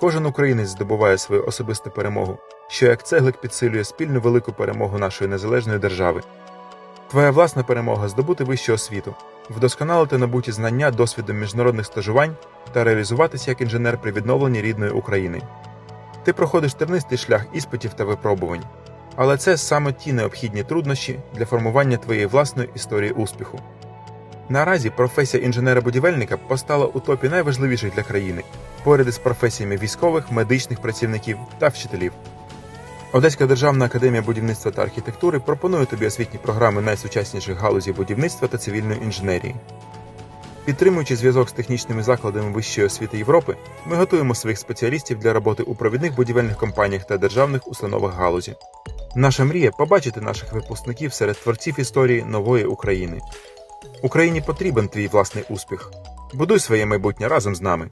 Кожен українець здобуває свою особисту перемогу, що як цеглик підсилює спільну велику перемогу нашої незалежної держави. Твоя власна перемога здобути вищу освіту, вдосконалити набуті знання досвідом міжнародних стажувань та реалізуватися як інженер при відновленні рідної України. Ти проходиш тернистий шлях іспитів та випробувань, але це саме ті необхідні труднощі для формування твоєї власної історії успіху. Наразі професія інженера-будівельника постала у топі найважливіших для країни, поряд із професіями військових, медичних працівників та вчителів. Одеська державна академія будівництва та архітектури пропонує тобі освітні програми найсучасніших галузей будівництва та цивільної інженерії. Підтримуючи зв'язок з технічними закладами вищої освіти Європи, ми готуємо своїх спеціалістів для роботи у провідних будівельних компаніях та державних установах галузі. Наша мрія побачити наших випускників серед творців історії нової України. Україні потрібен твій власний успіх. Будуй своє майбутнє разом з нами.